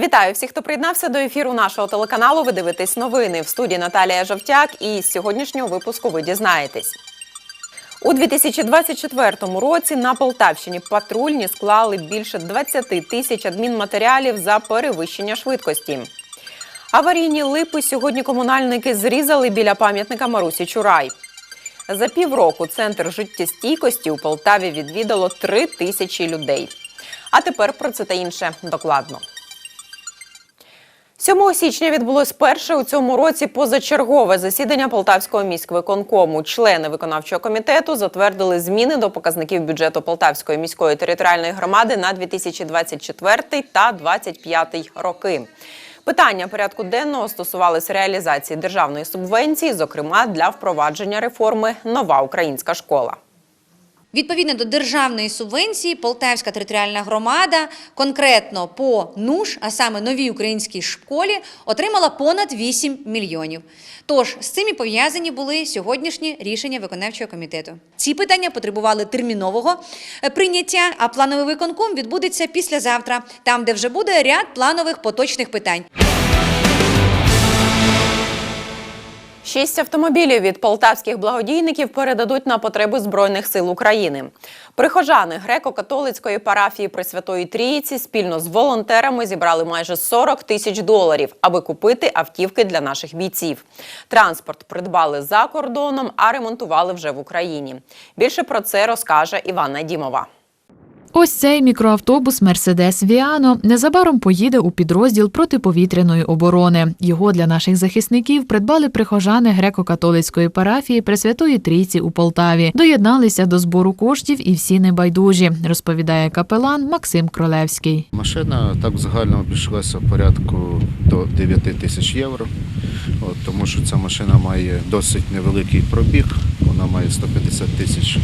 Вітаю всіх, хто приєднався до ефіру нашого телеканалу. Ви дивитесь новини в студії Наталія Жовтяк. І з сьогоднішнього випуску ви дізнаєтесь. У 2024 році на Полтавщині патрульні склали більше 20 тисяч адмінматеріалів за перевищення швидкості. Аварійні липи сьогодні комунальники зрізали біля пам'ятника Марусі Чурай. За півроку центр життєстійкості у Полтаві відвідало 3 тисячі людей. А тепер про це та інше докладно. 7 січня відбулось перше у цьому році позачергове засідання Полтавського міськвиконкому. Члени виконавчого комітету затвердили зміни до показників бюджету Полтавської міської територіальної громади на 2024 та 2025 роки. Питання порядку денного стосувалися реалізації державної субвенції, зокрема для впровадження реформи Нова українська школа. Відповідно до державної субвенції, Полтавська територіальна громада конкретно по НУШ, а саме новій українській школі, отримала понад 8 мільйонів. Тож з цим і пов'язані були сьогоднішні рішення виконавчого комітету. Ці питання потребували термінового е, прийняття, а плановий виконком відбудеться післязавтра, там, де вже буде ряд планових поточних питань. Шість автомобілів від полтавських благодійників передадуть на потреби Збройних сил України. Прихожани греко-католицької парафії Пресвятої Трійці спільно з волонтерами зібрали майже 40 тисяч доларів, аби купити автівки для наших бійців. Транспорт придбали за кордоном, а ремонтували вже в Україні. Більше про це розкаже Іванна Дімова. Ось цей мікроавтобус Мерседес Віано незабаром поїде у підрозділ протиповітряної оборони. Його для наших захисників придбали прихожани греко-католицької парафії Пресвятої Трійці у Полтаві. Доєдналися до збору коштів і всі небайдужі, розповідає капелан Максим Кролевський. Машина так загально обійшлася в порядку до 9 тисяч євро, от, тому що ця машина має досить невеликий пробіг, вона має 150 тисяч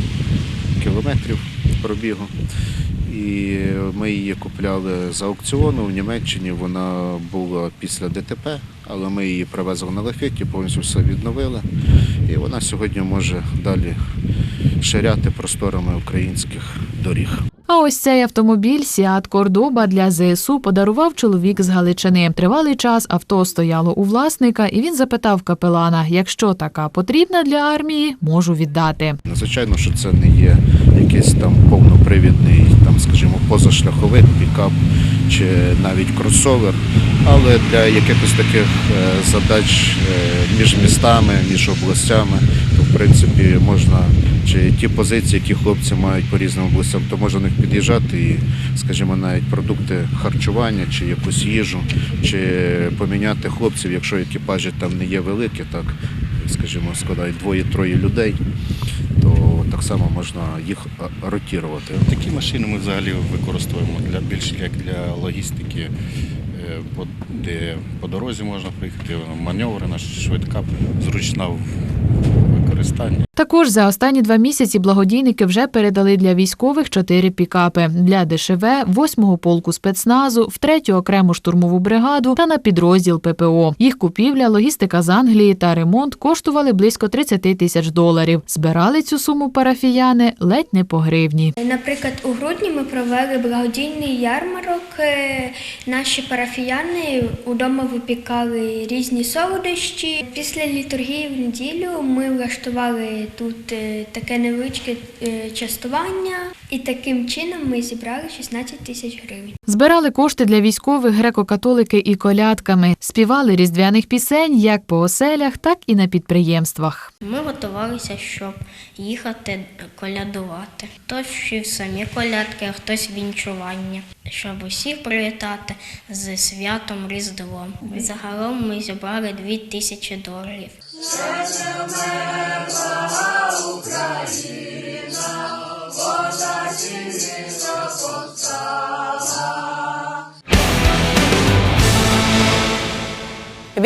кілометрів пробігу. І ми її купляли з аукціону в Німеччині. Вона була після ДТП, але ми її привезли на лафеті, повністю все відновили. І вона сьогодні може далі ширяти просторами українських доріг. А ось цей автомобіль Сіат Кордоба для ЗСУ подарував чоловік з Галичини. Тривалий час авто стояло у власника, і він запитав капелана: якщо така потрібна для армії, можу віддати. Звичайно, що це не є якийсь там повнопривідний, там, скажімо, позашляховик, пікап чи навіть кросовер, але для якихось таких е, задач е, між містами, між областями, то в принципі можна чи ті позиції, які хлопці мають по різним областям, то можна на них під'їжджати і, скажімо, навіть продукти харчування чи якусь їжу, чи поміняти хлопців, якщо екіпажі там не є великі, так скажімо, складають двоє-троє людей, то так само можна їх а, ротувати. Такі машини ми взагалі використовуємо для більше як для логістики, е, по- де по дорозі можна приїхати, маневрена, швидка, зручна в використанні. Також за останні два місяці благодійники вже передали для військових чотири пікапи для ДШВ, 8-го полку спецназу, в 3-ю окрему штурмову бригаду та на підрозділ ППО. Їх купівля, логістика з Англії та ремонт коштували близько 30 тисяч доларів. Збирали цю суму парафіяни ледь не по гривні. Наприклад, у грудні ми провели благодійний ярмарок. Е, Наші парафіяни удома випікали різні солодощі. Після літургії в неділю ми влаштували тут е, таке невеличке е, частування, і таким чином ми зібрали 16 тисяч гривень. Збирали кошти для військових греко-католики і колядками, співали різдвяних пісень як по оселях, так і на підприємствах. Ми готувалися, щоб їхати колядувати. Хтось вчив самі колядки, а хтось вінчування, щоб усіх привітати з святом Різдвом. Загалом ми зібрали дві тисячі доларів. Ще живе Україна!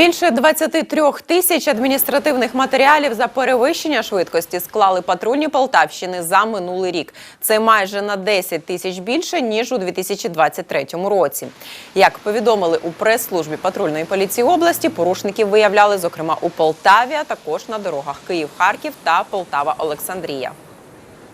Більше 23 тисяч адміністративних матеріалів за перевищення швидкості склали патрульні Полтавщини за минулий рік. Це майже на 10 тисяч більше ніж у 2023 році. Як повідомили у прес-службі патрульної поліції області, порушників виявляли зокрема у Полтаві, а також на дорогах Київ-Харків та Полтава-Олександрія.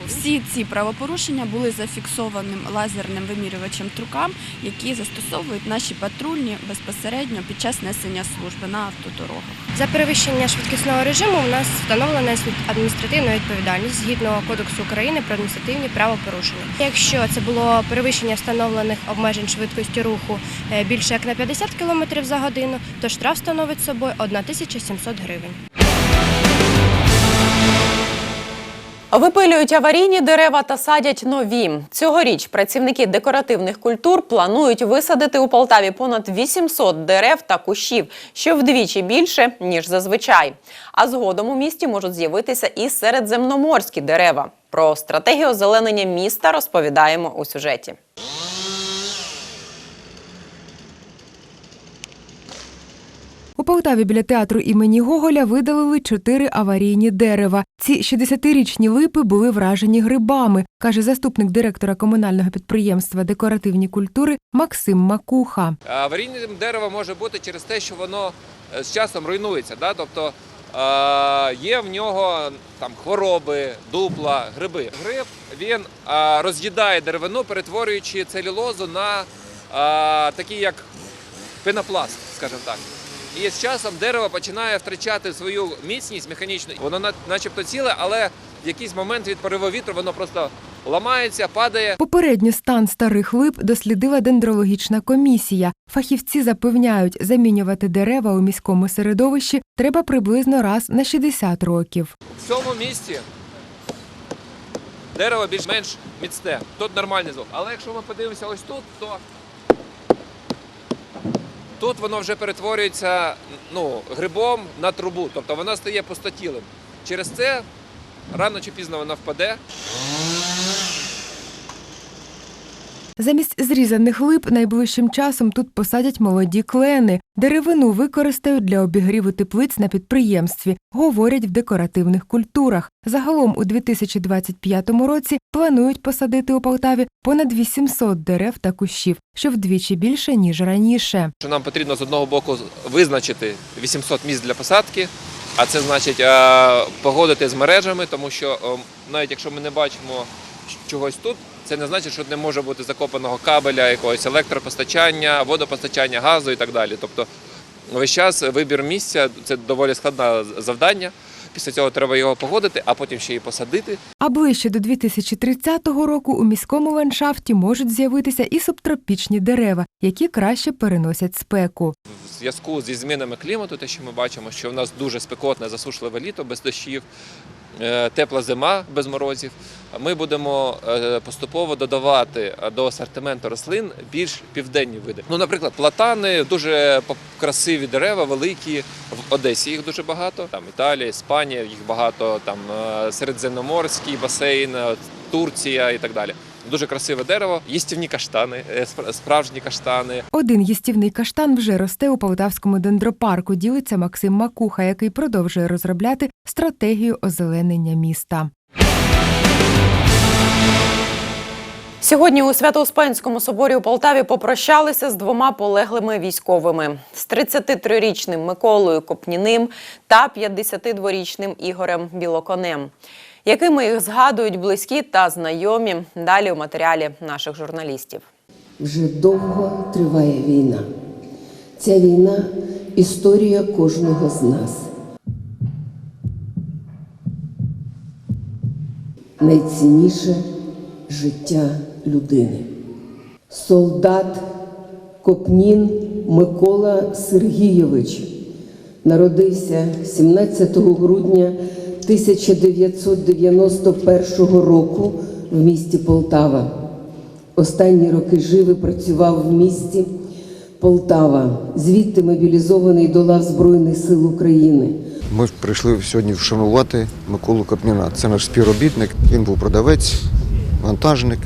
Всі ці правопорушення були зафіксованим лазерним вимірювачем трукам, які застосовують наші патрульні безпосередньо під час несення служби на автодорогах. За перевищення швидкісного режиму у нас встановлена адміністративна відповідальність згідно Кодексу України про адміністративні правопорушення. Якщо це було перевищення встановлених обмежень швидкості руху е, більше як на 50 км за годину, то штраф становить собою 1700 гривень. Випилюють аварійні дерева та садять нові. Цьогоріч працівники декоративних культур планують висадити у Полтаві понад 800 дерев та кущів, що вдвічі більше ніж зазвичай. А згодом у місті можуть з'явитися і середземноморські дерева. Про стратегію озеленення міста розповідаємо у сюжеті. Полтаві біля театру імені Гоголя видалили чотири аварійні дерева. Ці 60-річні липи були вражені грибами, каже заступник директора комунального підприємства декоративні культури Максим Макуха. Аварійним дерево може бути через те, що воно е, з часом руйнується. Да? Тобто е, є в нього там хвороби, дупла, гриби. Гриб він е, роз'їдає деревину, перетворюючи целюлозу на такий як пенопласт, скажімо так. І з часом дерево починає втрачати свою міцність механічну. Воно начебто ціле, але в якийсь момент від пориву вітру воно просто ламається, падає. Попередньо стан старих лип дослідила дендрологічна комісія. Фахівці запевняють, замінювати дерева у міському середовищі треба приблизно раз на 60 років. В цьому місці дерево більш-менш міцне. Тут нормальний звук. Але якщо ми подивимося ось тут, то тут воно вже перетворюється ну, грибом на трубу. Тобто воно стає постатілим. Через це рано чи пізно воно впаде. Замість зрізаних лип найближчим часом тут посадять молоді клени. Деревину використають для обігріву теплиць на підприємстві, говорять в декоративних культурах. Загалом у 2025 році планують посадити у Полтаві понад 800 дерев та кущів, що вдвічі більше ніж раніше. Нам потрібно з одного боку визначити 800 місць для посадки, а це значить е, погодити з мережами, тому що е, навіть якщо ми не бачимо чогось тут, це не значить, що не може бути закопаного кабеля, якогось електропостачання, водопостачання, газу і так далі. Тобто весь час вибір місця це доволі складне завдання. Після цього треба його погодити, а потім ще й посадити. А ближче до 2030 року у міському ландшафті можуть з'явитися і субтропічні дерева, які краще переносять спеку. В зв'язку зі змінами клімату, те, що ми бачимо, що в нас дуже спекотне, засушливе літо без дощів, тепла зима без морозів. Ми будемо е, поступово додавати до асортименту рослин більш південні види. Ну, наприклад, платани дуже красиві дерева, великі. В Одесі їх дуже багато. Там Італія, Іспанія, їх багато. Там е, середземноморський басейн, е, Турція і так далі. Дуже красиве дерево, їстівні каштани, е, справжні каштани. Один їстівний каштан вже росте у Полтавському дендропарку. Ділиться Максим Макуха, який продовжує розробляти стратегію озеленення міста. Сьогодні у Свято-Успенському соборі у Полтаві попрощалися з двома полеглими військовими з 33-річним Миколою Копніним та 52-річним Ігорем Білоконем. Якими їх згадують близькі та знайомі далі у матеріалі наших журналістів. Вже довго триває війна. Ця війна історія кожного з нас. Найцінніше життя людини. Солдат Копнін Микола Сергійович народився 17 грудня 1991 року в місті Полтава. Останні роки жив і працював в місті Полтава, звідти мобілізований до лав Збройних сил України. Ми прийшли сьогодні вшанувати Миколу Капніна. Це наш співробітник. Він був продавець, вантажник,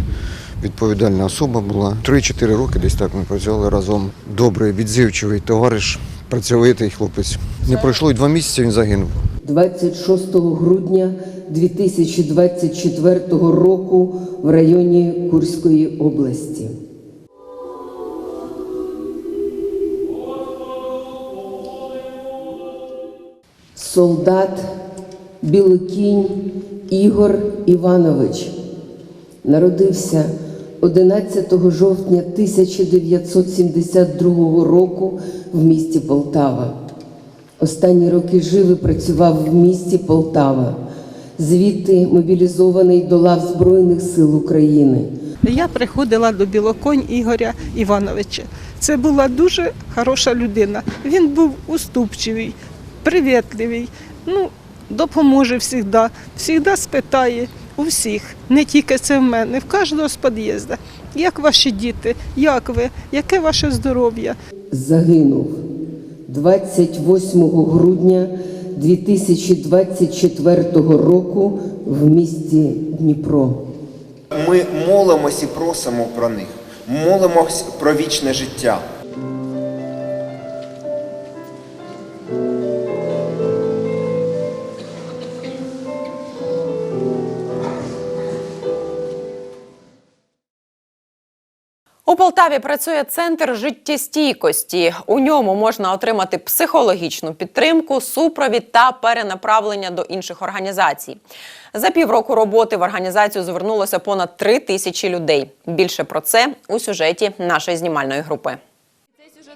відповідальна особа була. Три-чотири роки десь так ми працювали разом. Добрий, відзивчивий товариш, працьовитий хлопець. Не пройшло й два місяці, він загинув. 26 грудня 2024 року в районі Курської області. Солдат Білокінь Ігор Іванович народився 11 жовтня 1972 року в місті Полтава. Останні роки жив і працював в місті Полтава. Звідти мобілізований до лав Збройних сил України. Я приходила до Білоконь Ігоря Івановича. Це була дуже хороша людина. Він був уступчивий, привітливий, ну, допоможе завжди, завжди спитає у всіх, не тільки це в мене, в кожного з під'їзду. Як ваші діти, як ви, яке ваше здоров'я? Загинув 28 грудня 2024 року в місті Дніпро. Ми молимось і просимо про них, молимось про вічне життя. Полтаві працює центр життєстійкості. У ньому можна отримати психологічну підтримку, супровід та перенаправлення до інших організацій. За півроку роботи в організацію звернулося понад три тисячі людей. Більше про це у сюжеті нашої знімальної групи.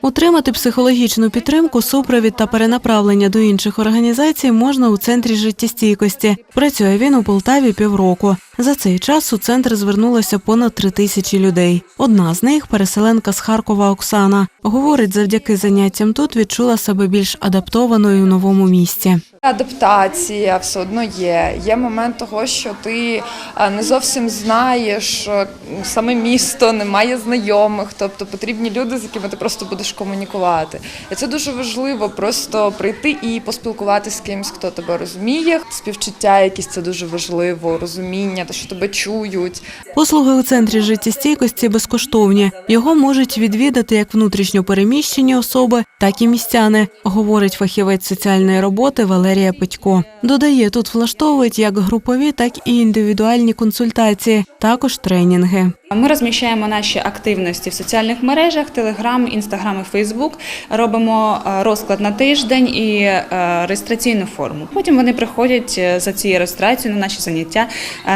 Отримати психологічну підтримку, супровід та перенаправлення до інших організацій можна у центрі життєстійкості. Працює він у Полтаві півроку. За цей час у центр звернулося понад три тисячі людей. Одна з них переселенка з Харкова Оксана. Говорить, завдяки заняттям тут відчула себе більш адаптованою у новому місті. Адаптація все одно є. Є момент того, що ти е, не зовсім знаєш е, саме місто, немає знайомих, тобто потрібні люди, з якими ти просто будеш комунікувати. І це дуже важливо просто прийти і поспілкуватися з кимось, хто тебе розуміє. Співчуття, якісь це дуже важливо, розуміння, те, що тебе чують. Послуги у центрі життєстійкості безкоштовні. Його можуть відвідати як внутрішньо переміщені особи, так і містяни, говорить фахівець соціальної роботи Валерія Петько. Додає, тут влаштовують як групові, так і індивідуальні консультації, також тренінги. Ми розміщаємо наші активності в соціальних мережах: Телеграм, Інстаграм і Фейсбук. Робимо е, розклад на тиждень і е, реєстраційну форму. Потім вони приходять е, за цією реєстрацією на наші заняття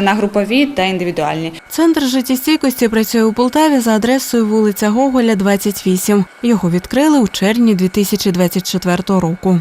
на групові та індивідуальні. Центр життєстійкості працює у Полтаві за адресою вулиця Гоголя, 28. Його відкрили у червні 2024 року.